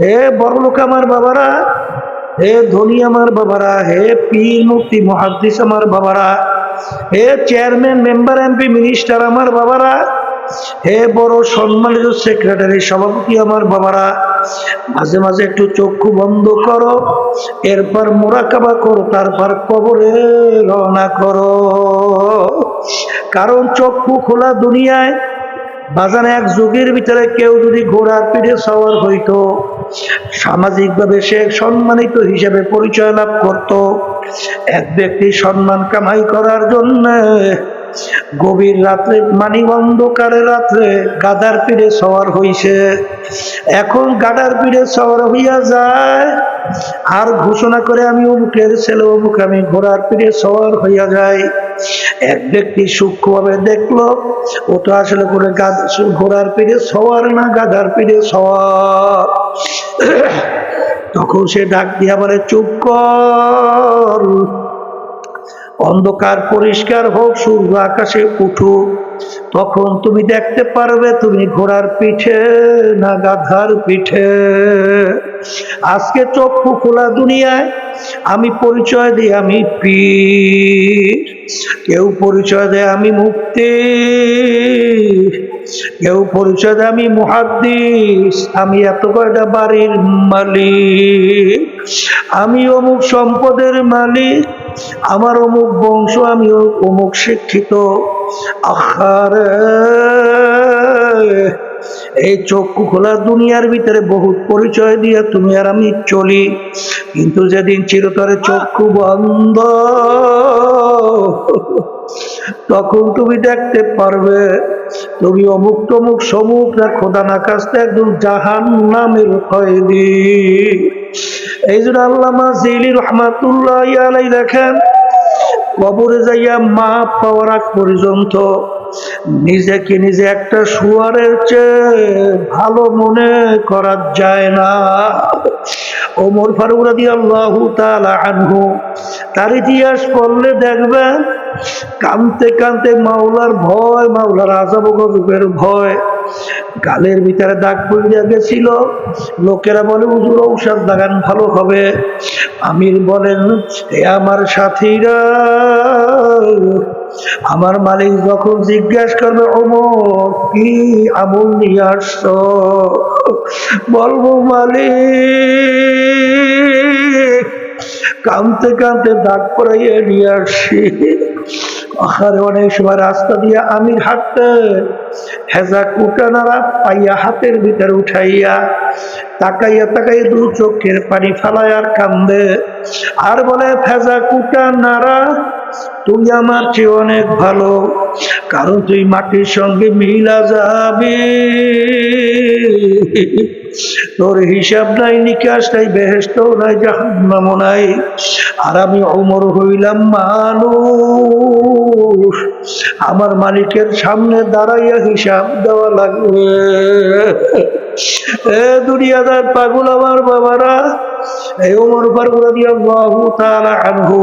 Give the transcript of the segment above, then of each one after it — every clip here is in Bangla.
হে বড়লোক আমার বাবারা, হে ধনী আমার বাবারা, হে পীর মুক্তি মহাদ্দিস আমার বাবারা, হে চেয়ারম্যান, মেম্বার, এমপি, মিনিস্টার আমার বাবারা, হে বড় সম্মানিত সেক্রেটারি, সভাপতি আমার বাবারা, মাঝে মাঝে একটু চক্ষু বন্ধ করো, এরপর মোরাকাবা করো, তারপর কবরে রওনা করো। কারণ চক্ষু খোলা দুনিয়ায় বাজারে এক যুগের ভিতরে কেউ যদি ঘোড়ার পিঠে সওয়ার হইতো, সামাজিকভাবে সে সম্মানিত হিসেবে পরিচয় লাভ করত। এক ব্যক্তি সম্মান কামাই করার জন্য গভীর রাত্রে মানি অন্ধকারে রাত্রে গাদার পিঠে সওয়ার হইছে। এখন গাদার পিঠে সওয়ার হইয়া যায়, আর ঘোষণা করে আমি অমুকের ছেলে, অমুক আমি ঘোড়ার সওয়ার হইয়া যাই। এক ব্যক্তি সূক্ষ্মভাবে দেখল, ও তো আসলে করে ঘোড়ার পিঠে সওয়ার না, গাধার পিঠে সওয়ার। তখন সে ডাক দিয়ে বলে, চুপ কর। অন্ধকার পরিষ্কার হোক, সূর্য আকাশে উঠুক, তখন তুমি দেখতে পারবে তুমি ঘোড়ার পিঠে না গাধার পিঠে। আজকে চক্ষু খোলা দুনিয়ায়, আমি পরিচয় দিই আমি পীর। কেউ পরিচয় দেয় আমি মুক্তি কেউ পরিচয় আমি মুহাদ্দিস, আমি এত কয়টা বাড়ির মালিক? আমি অমুক সম্পদের মালিক, আমার অমুক বংশ, আমি অমুক শিক্ষিত। আহারে! এই চক্ষু খোলা দুনিয়ার ভিতরে বহুত পরিচয় দিয়ে তুমি আর আমি চলি। কিন্তু যেদিন চিরতরে চক্ষু বন্ধ, তখন তুমি দেখতে পারবে, তুমি অমুক তমুক সমুক না খোদা না কাছতে একদম জাহান নামের কয়েদি এই জন্য আল্লামা জিলি রহমাতুল্লাহ আলাই দেখেন, কবরে যাইয়া মা পাওয়ার আগ পর্যন্ত নিজেকে নিজে একটা শুয়ারের চেয়ে ভালো মনে করা যায় না। ওমর ফারুক রাদি আল্লাহ আনহু তার ইতিহাস পড়লে দেখবেন কানতে কানতে মাওলার ভয়, মাওলার আজাব গজবের ভয়। গালের ভিতরে দাগ পড়িয়া গেছিল, লোকেরা বলে উজুর ঔষধ দাগান ভালো হবে। আমির বলেন, এ আমার সাথীরা আমার মালিক যখন জিজ্ঞাসা করবে, ওমর, কি আমল নিয়ে আসছ? বলব, মালিক, কানতে কানতে দাগ পড়াইয়া নিয়ে আসছি। আহারে, অনেক সময় রাস্তা দিয়ে আমি হাঁটতে, হেজা কুটা নাড়া পাইয়া হাতের ভিতরে উঠাইয়া তাকাইয়া তাকাইয়া দু চোখের পানি ফালায় আর কান্দে। আর বলে ফেজা কুটা নাড়া তুই আমার চেয়ে অনেক ভালো, কারণ তুই মাটির সঙ্গে মিলা যাবি। তোর হিসাব নাই, নিকাশ নাই বেহেস্ত নাই, জাহান্নামও নাই, আর আমি অমর হইলাম মানুষ। আমার মালিকের সামনে দাঁড়াইয়া হিসাব দেওয়া লাগবে। এ দুনিয়াদার পাগল আমার বাবারা, এই ওমর ফারুক আনহু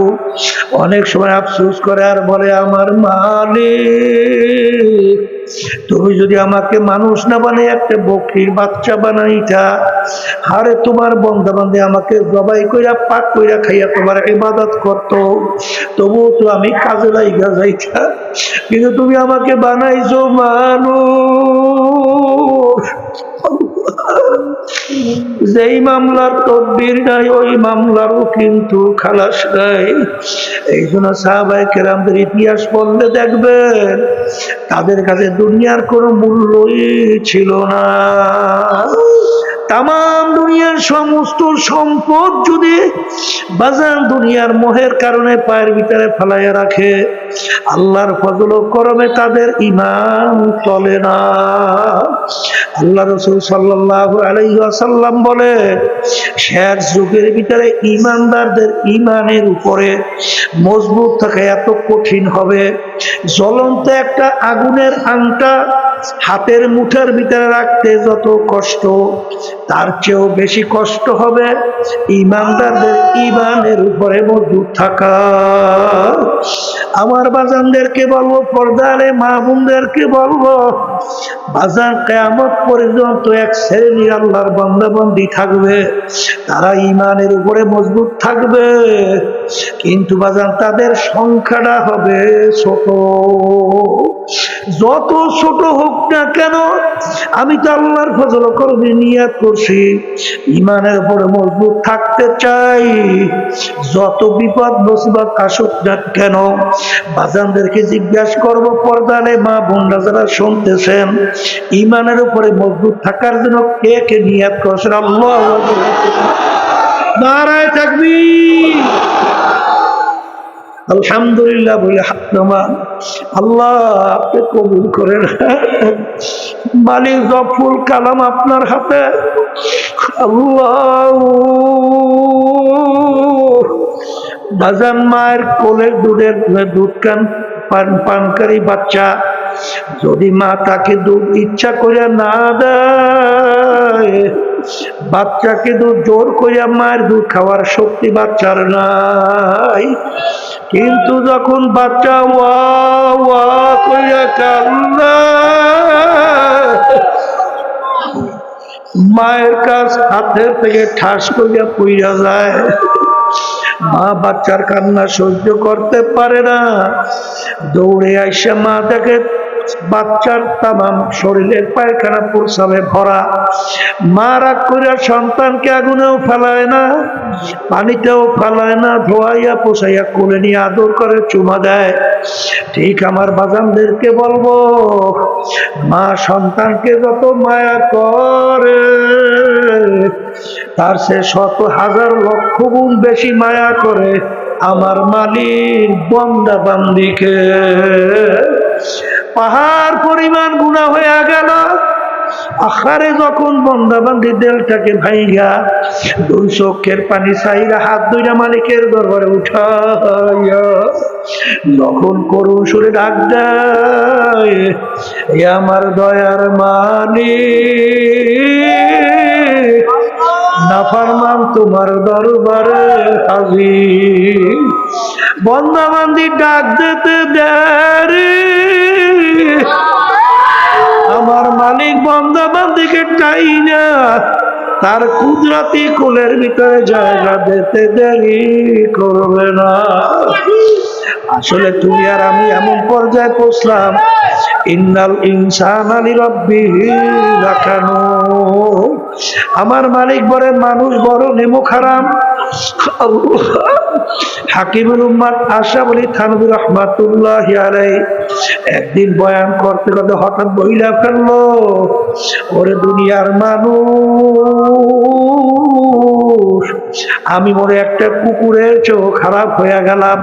অনেক সময় আফসোস করে আর বলে, আমার মালিক, তুমি যদি আমাকে মানুষ না বানাই একটা বকরির বাচ্চা বানাইতা হারে তোমার বন্ধা বান্ধে আমাকে জবাই কইরা, পাক কইরা খাইয়া তোমার ইবাদত করত, তবুও তো আমি কাজে লাইগা যাইতা, কিন্তু তুমি আমাকে বানাইছো মানুষ। যেই মামলার তদ্বির নাই, ওই মামলারও কিন্তু খালাস নাই। এই জন্য সাহাবাই কেরামদের ইতিহাস পড়লে দেখবেন, তাদের কাছে দুনিয়ার কোনো মূল্যই ছিল না। তাম দুনিয়ার সমস্ত সম্পদ যদি বাজার দুনিয়ার মোহের কারণে পায়ের ভিতরে ফেলাইয়া রাখে, আল্লাহর ফজল করমে তাদের ইমান চলে না। আল্লাহ রসুল সাল্লাহ আলাইসাল্লাম বলে, শেষ যুগের ভিতরে ইমানদারদের ইমানের উপরে মজবুত থাকা এত কঠিন হবে। জ্বলন্ত একটা আগুনের আংটা হাতের মুঠের ভিতরে রাখতে যত কষ্ট, তার চেয়েও বেশি কষ্ট হবে ইমানদারদের ইমানের উপরে মজবুত থাকা। আমার বাজানদেরকে বলব, পর্দারে মা বোনদেরকে বলব বাজার কেয়ামত পর্যন্ত এক শ্রেণি আল্লাহর বন্দাবন্দি থাকবে। তারা ইমানের উপরে মজবুত থাকবে। কিন্তু বাজার তাদের সংখ্যাটা হবে ছোট। যত ছোট হোক না কেন, আমি তো আল্লাহর ফজল করবি নিয়াত করছি। ইমানের উপরে মজবুত থাকতে চাই। যত বিপদ মুসিবত আসুক না কেন বাজানদেরকে জিজ্ঞাসা করব পর্দালে মা বোনরা যারা শুনতেছেন ইমানের উপরে মজবুত থাকার জন্য কে কে নিয়াত করছেন? আল্লাহ। থাকবি আলহামদুলিল্লাহ বলে, হাত আল্লাহ, আপনি কবুল করেন। জফুল কালাম আপনার হাতে। আল্লাহ। বাজান মায়ের কোলের দুধের দুধ কান পান, পানকারী বাচ্চা। যদি মা তাকে দুধ ইচ্ছা করে না দেয়, বাচ্চাকে দুধ জোর করিয়া মায়ের দুধ খাওয়ার শক্তি বাচ্চার নাই। কিন্তু যখন বাচ্চা ওয়া ওয়া করিয়া কান্না মায়ের কাছ হাতের থেকে ঠাস করিয়া পইরা যায়। মা বাচ্চার কান্না সহ্য করতে পারে না। দৌড়ে আইসা মা দেখে বাচ্চার তামাম শরীরের পায়খানা প্রসাবে ভরা। মা রাগ করিয়া সন্তানকে আগুনেও ফেলায় না, পানিতেও ফেলায় না, ধোয়াইয়া পোষাইয়া কোলে নিয়ে আদর করে চুমা দেয়। ঠিক আমার বাজানদেরকে বলব, মা সন্তানকে যত মায়া করে, তার সে শত হাজার লক্ষ গুণ বেশি মায়া করে আমার মালিক বন্দা বান্দিকে পাহাড় পরিমাণ গুণা হয়ে গেল। আখারে যখন বন্দাবান্দি দেলটাকে ভাইগা দুই চোখের পানি চাইরা হাত দুইটা মালিকের দরবারে উঠাইয়া যখন করুণ সুরে ডাক আমার দয়ার মালিক নাফারমান তোমার দরবারে হাজির। বন্দাবান্দি ডাক দিতে দেরি। আমার মালিক বন্দাবান্দিকে চাই না তার কুদরতি কোলের ভিতরে জায়গা দিতে দেরি করবে না। আসলে তুমি আর আমি এমন পর্যায়ে পৌঁছলাম। ইন্নাল ইনসান আলী রব্বি রাখানো আমার মালিক বলেন, মানুষ বড় নেমো খারাপ। হাকিমুল উম্মাদ আশা বলি থানবুর রহমাতুল্লাহ আলাই একদিন বয়ান করতে করতে হঠাৎ বইলা ফেলল, ওরে দুনিয়ার মানুষ, আমি মনে একটা কুকুরের চেয়েও খারাপ হয়ে গেলাম।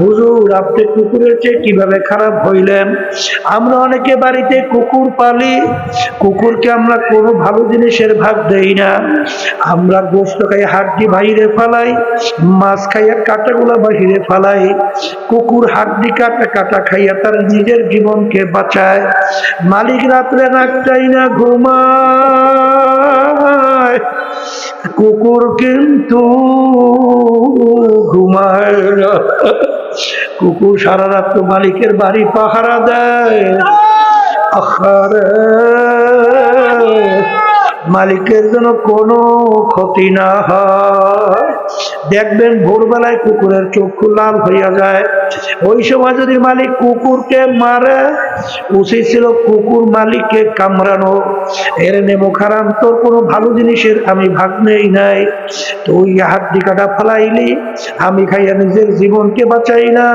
হুজুর, আপনি কুকুরের চেয়ে কীভাবে খারাপ হইলেন? আমরা অনেকে বাড়িতে কুকুর পালি, কুকুরকে আমরা কোনো ভালো জিনিসের ভাগ দেই না। আমরা গোস্ত খাই, হাড্ডি বাইরে ফালাই, মাছ খাইয়া কাটাগুলা বাহিরে ফালাই, কুকুর হাড্ডি কাটা কাটা খাইয়া তার নিজের জীবনকে বাঁচায়। মালিক রাত্রে নাকটাই না ঘুমায়, কুকুর কিন্তু ঘুমায় কুকুর সারা রাত মালিকের বাড়ি পাহারা দেয়। আখারে মালিকের জন্য কোনো ক্ষতি না হয়। দেখবেন ভোরবেলায় কুকুরের চক্ষু লাল হইয়া যায়। ওই সময় যদি মালিক কুকুরকে মারে, উচিত ছিল কুকুর মালিককে কামড়ানো। এর নেমো খারাপ তোর কোনো ভালো জিনিসের আমি ভাগ নেই নাই। তুই হাত দিকাটা ফেলাইলি, আমি খাইয়া নিজের জীবনকে বাঁচাই না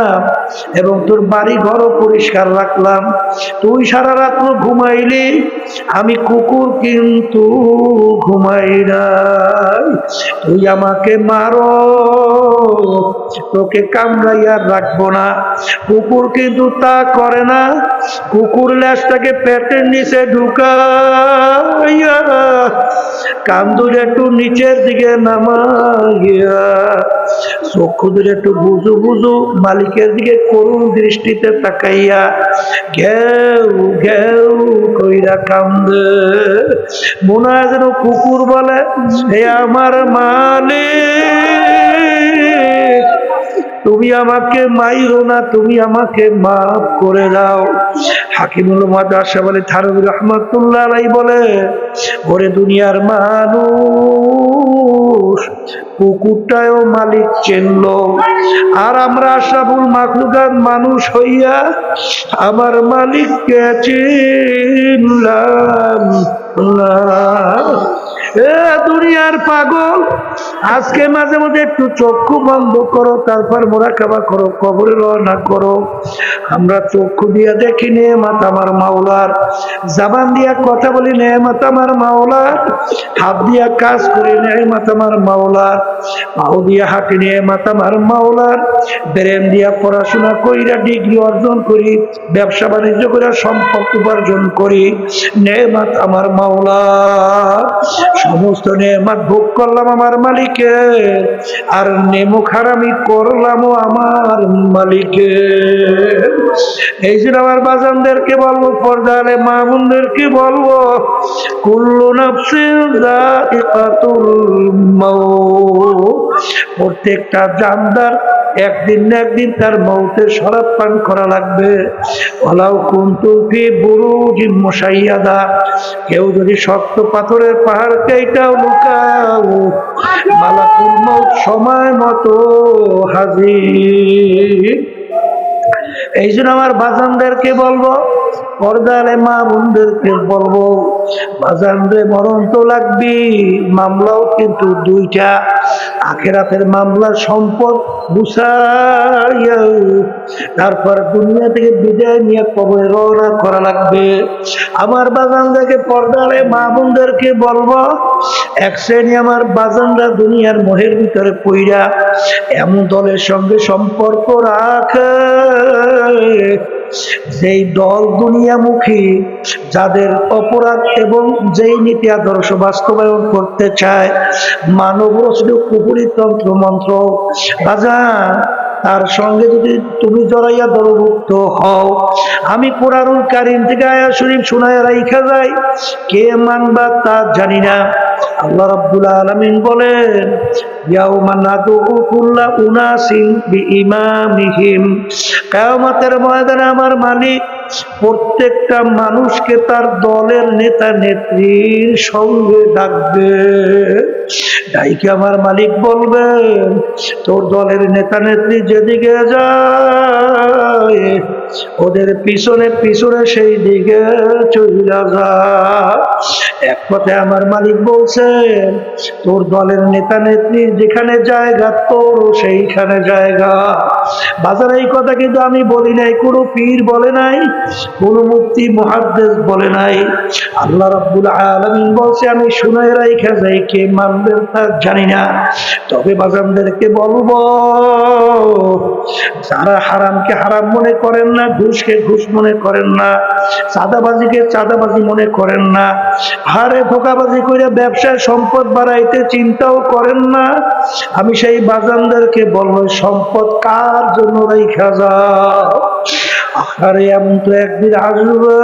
এবং তোর বাড়ি ঘরও পরিষ্কার রাখলাম। তুই সারা রাত্র ঘুমাইলি, আমি কুকুর কিন্তু ঘুমাই নাই। তুই আমাকে মারো। তোকে কামড়াইয়া রাখব না। কুকুর কিন্তু তা করে না। কুকুর ল্যাসটাকে পেটের নিচে ঢুকাইয়া কান্দুর একটু নিচের দিকে নামাইয়া চক্ষুদের একটু বুঝু বুঝু মালিকের দিকে করুণ দৃষ্টিতে তাকাইয়া ঘেউ ঘেউ কইরা কান্দে। মনে হয় যেন কুকুর বলে, হে আমার মালিক তুমি আমাকে মাইরো না, তুমি আমাকে মাফ করে দাও হাকিমুল মাদাসা বলে থারুর রহমতুল্লাহ বলে, ওরে দুনিয়ার মানুষ কুকুরটাও মালিক চেনল আর আমরা আশরাফুল মাখলুকাত মানুষ হইয়া আমার মালিককে চিনলাম। দুনিয়ার পাগল, আজকে মাঝে মাঝে একটু চক্ষু বন্ধ করো, তারপর করো, কবরে রওনা করো। আমরা চক্ষু দিয়া দেখি নেমাত আমার মাওলার, জাবান দিয়া কথা বলি আমার মাওলার, হাত দিয়া কাজ করি আমার মাওলার, পাও দিয়া আমার মাওলার, ব্রেন দিয়া পড়াশোনা কইরা ডিগ্রি অর্জন করি, ব্যবসা বাণিজ্য করে সম্পদ উপার্জন করি নেমাত আমার মাওলা সমস্ত নেমাত ভোগ করলাম আমার মালিকে আর নেমুখ হারামি করলাম আমার মালিকে এই জন্য আমার বাজানদেরকে বলব পর্দালে মামুনদেরকে বলব, কুল্লু যায়িকাতুল প্রত্যেকটা জানদার একদিন না একদিন তার মৌতের শরাব পান করা লাগবে। ওলাও কুন্তু ফি বুরুজিন মুশাইয়াদা। কেউ যদি শক্ত পাথরের পাহাড়কে এটাও লুকাও, মালাকুল মৌত সময় মতো হাজির। এই জন্য আমার বাজানদেরকে বলব, পর্দালে মা বোনদেরকে বলব বাজানরে মরণ তো লাগবি, মামলাও কিন্তু দুইটা। আখেরাতের মামলার সম্পদ তারপর দুনিয়া থেকে বিদায় নিয়ে কবরে রওনা করা লাগবে। আমার বাজানদেরকে, পর্দালে মা বোনদেরকে বলব, এক শ্রেণি আমার বাজানরা দুনিয়ার মোহের ভিতরে পইরা এমন দলের সঙ্গে সম্পর্ক রাখে। যেই দল দুনিয়ামুখী, যাদের অপরাধ এবং যেই নীতি আদর্শ বাস্তবায়ন করতে চায় মানব রচিত কুপুরী তন্ত্র মন্ত্র বাজান তার সঙ্গে যদি তুমি জড়াইয়া দলভুক্ত হও, আমি কোরআনুল কারিম থেকে আয়া শরীফ শোনায় রাইখা যাই। কে মানবা তা জানি না। আল্লাহ রাব্বুল আলামিন বলেন ময়দানে আমার মালিক প্রত্যেকটা মানুষকে তার দলের নেতা নেত্রীর সঙ্গে ডাকবে। ডাইকে আমার মালিক বলবে, তোর দলের নেতা নেত্রী যেদিকে যায় ওদের পিছনে পিছনে সেই দিকে চলে যা। এক কথায় আমার মালিক বলছেন তোর দলের নেতা নেত্রী যেখানে জায়গা তোর সেইখানে জায়গা। বাজারে এই কথা কিন্তু আমি বলি নাই, কোনো পীর বলে নাই, কোনো মুক্তি মহাদ্দেশ বলে নাই। আল্লাহ রাব্বুল আলামিন বলছে, আমি শুনে রাইখা যাই, কে মানবে তা জানি না। তবে বাজানদেরকে বলব, যারা হারামকে হারাম মনে করেন না, ঘুষকে ঘুষ মনে করেন না, চাঁদাবাজিকে চাঁদাবাজি মনে করেন না হারে ধোকাবাজি করে ব্যবসায় সম্পদ বাড়াইতে চিন্তাও করেন না। আমি সেই বাজানদেরকে বলব, সম্পদ কার জন্য রেখা যাও? আরে এমন তো একদিন আসবে,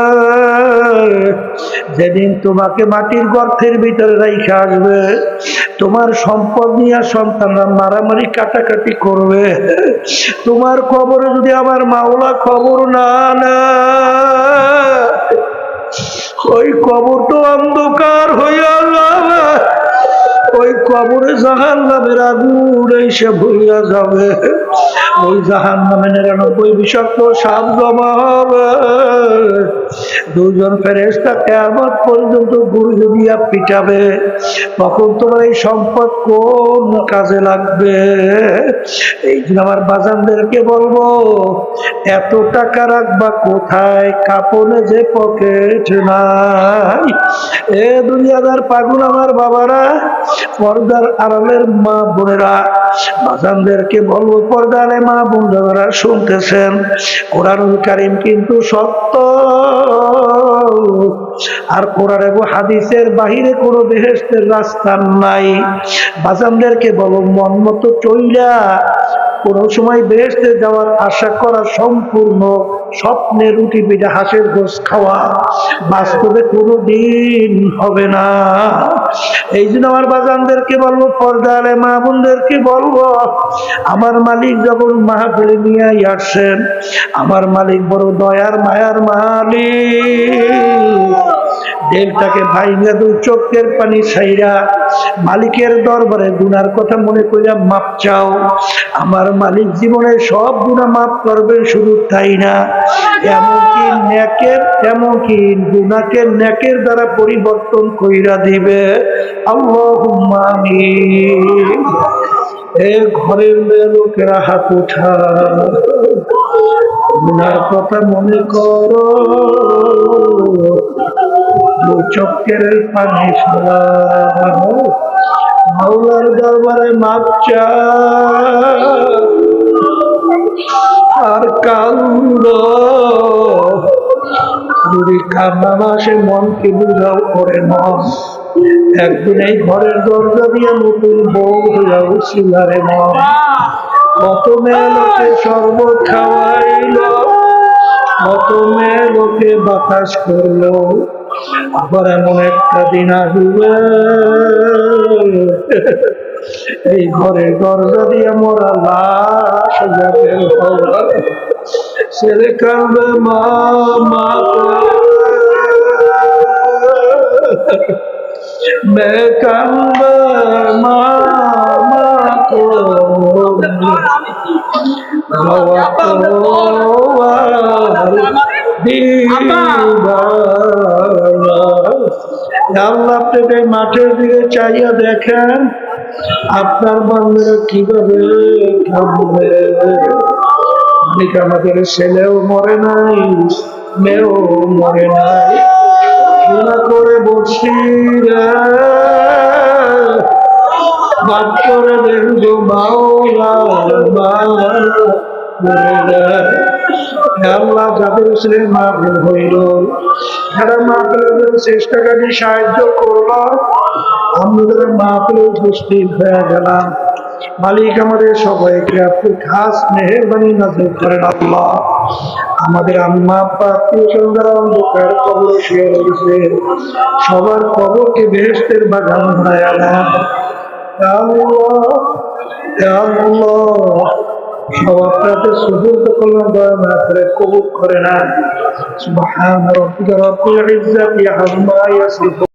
যেদিন তোমাকে মাটির গর্তের ভিতরে রেখে আসবে। তোমার সম্পদ নিয়ে সন্তানরা মারামারি কাটাকাটি করবে। তোমার খবরে যদি আমার মাওলা খবর না না ওই কবর তো অন্ধকার ওই কবরে জাহান নামের আগুন এসে ভুলিয়া যাবে। ওই জাহান নামে নিরানব্বই বিষাক্ত সাপ জমা হবে। দুজন ফেরেস্তা কেমন পর্যন্ত গুরু দিয়া পিটাবে। তখন তোমার এই সম্পদ কোন কাজে লাগবে? এই জন্য আমার বাজানদেরকে বলব, এত টাকা রাখবা কোথায়? কাপনে যে পকেট নাই। এ দুনিয়াদার পাগল আমার বাবারা, পর্দার আড়ালের মা বোনেরা, বাজানদেরকে বলব, পর্দারে মা বোনেরা শুনতেছেন, কোরআনুল কারিম কিন্তু সত্য। আর কোরআন এবং হাদিসের বাহিরে কোনো বেহেস্তের রাস্তা নাই। বাজানদেরকে বলো, মন মতো চইলা কোন সময় বেহেস্তে যাওয়ার আশা করা সম্পূর্ণ, স্বপ্নে রুটি পিঠা, হাঁসের গোস খাওয়া বাস্তবে কোনো দিন হবে না। এই জন্য আমার বাজানদেরকে বলব, পর্দা আলে মা বোনদেরকে বলব, আমার মালিক যখন মাহফিলে নিয়ে আসছেন আমার মালিক বড় দয়ার, মায়ার মালিক। চোখের পানি ছাইরা মালিকের দরবারে গুনার কথা মনে করিয়া মাপ চাও। আমার মালিক জীবনে সব গুণা মাফ করবে, শুধু তাই না। এমনকি ন্যাকের, এমনকি গুনাকে ন্যাকের দ্বারা পরিবর্তন কইরা দিবে। আল্লাহুম্মা আমিন। এ ঘরের লোকেরা, হাত উঠা গুনার কথা মনে করো। দু পানি মাওলার দরবারে মাপ আর কান্না মাসে মনকে বুঝাও করে মন। একদিন এই ঘরের দরজা দিয়ে নতুন বউ হইয়া উছিলারে মন। কত মেয়ে লোকে শরবত খাওয়াইল, কত মেয়ে লোকে বাতাস করল। আবার এমন একটা দিন আসবে। এই ঘরে দরজা দিয়ে মোরা লাশ যাবে ছেলে কাঁদবে মা মা মে কাঁদবে মা মা বাবা বাবা আল্লাহ আপনাকে মাঠের দিকে চাইয়া দেখেন। আপনার বান্ধবরা কীভাবে অনেক আমাদের ছেলেও মরে নাই, মেয়েও মরে নাই। গুণা করে বসি বাদ করে দেখব মাওলা আল্লাহ যাদের ছেলে হইল, যারা সাহায্য আমাদের উপস্থিত হয়ে গেলাম। মালিক আমাদের সবাইকে আপনি খাস মেহরবানি নাজিল করেন আল্লাহ। আমাদের আম্মা আত্মীয় স্বজনরা অন্ধকার কবর শুয়ে রয়েছে। সবার কবরকে বেহেস্তের বাগান বানায় আল্লাহ। সবাবটাতে সুযোগ কল্যাণ দয়া না করে কবুল করে না সুবহান রব্বিকা